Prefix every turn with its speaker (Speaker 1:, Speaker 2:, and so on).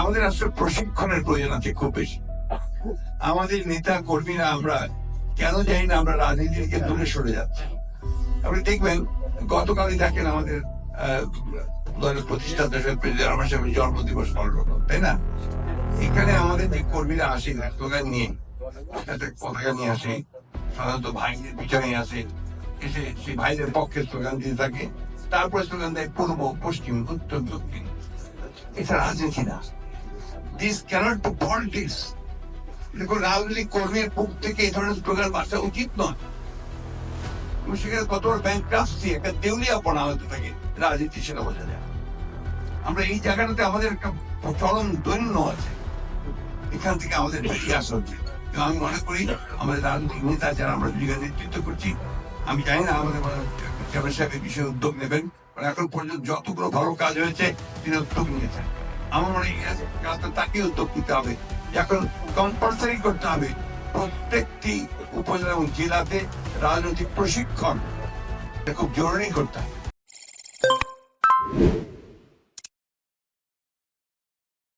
Speaker 1: আমাদের আসলে প্রশিক্ষণের প্রয়োজন আছে খুব বেশি। আমাদের নেতা, কর্মীরা আমরা কেন জানি না, আমরা রাজনীতি থেকে দূরে সরে যাচ্ছি। আপনি দেখবেন, গতকালই দেখেন আমাদের দলের প্রতিষ্ঠাতা আমার সাথে জন্মদিবস পালন তাই না? এখানে আমাদের যে কর্মীরা আসে স্লোগান নিয়ে একটা পতাকা নিয়ে আসে, সাধারণত ভাইদের পিছনে আসে, এসে সেই ভাইদের পক্ষে স্লোগান দিয়ে থাকে। তারপরে স্লোগান দেয় পূর্ব, পশ্চিম, উত্তর, দক্ষিণ। এটা রাজনীতি না। দিস ক্যানট টু পলিটিক্স দেখুন রাজনৈতিক কর্মীর থেকে এই ধরনের উচিত নয়। সেখানে কত ব্যাংক একটা দেউলিয়াপনা হতে থাকে রাজনীতি সেটা বোঝা যায়। আমরা এই জায়গাটাতে আমাদের একটা চরম দৈন্য আছে। এখান থেকে আমাদের বেরিয়ে আসা উচিত। আমি মনে করি, আমাদের রাজনৈতিক নেতা যারা আমরা নেতৃত্ব করছি, আমি জানি না আমাদের চেয়ারম্যান সাহেব এই বিষয়ে উদ্যোগ নেবেন এখন পর্যন্ত যতগুলো ভালো কাজ হয়েছে, তিনি উদ্যোগ নিয়েছেন। আমার মনে হয় তাকে উদ্যোগ নিতে হবে। এখন কম্পালসারি করতে হবে প্রত্যেকটি উপজেলা এবং জেলাতে রাজনৈতিক প্রশিক্ষণ। খুব জরুরি করতে হবে।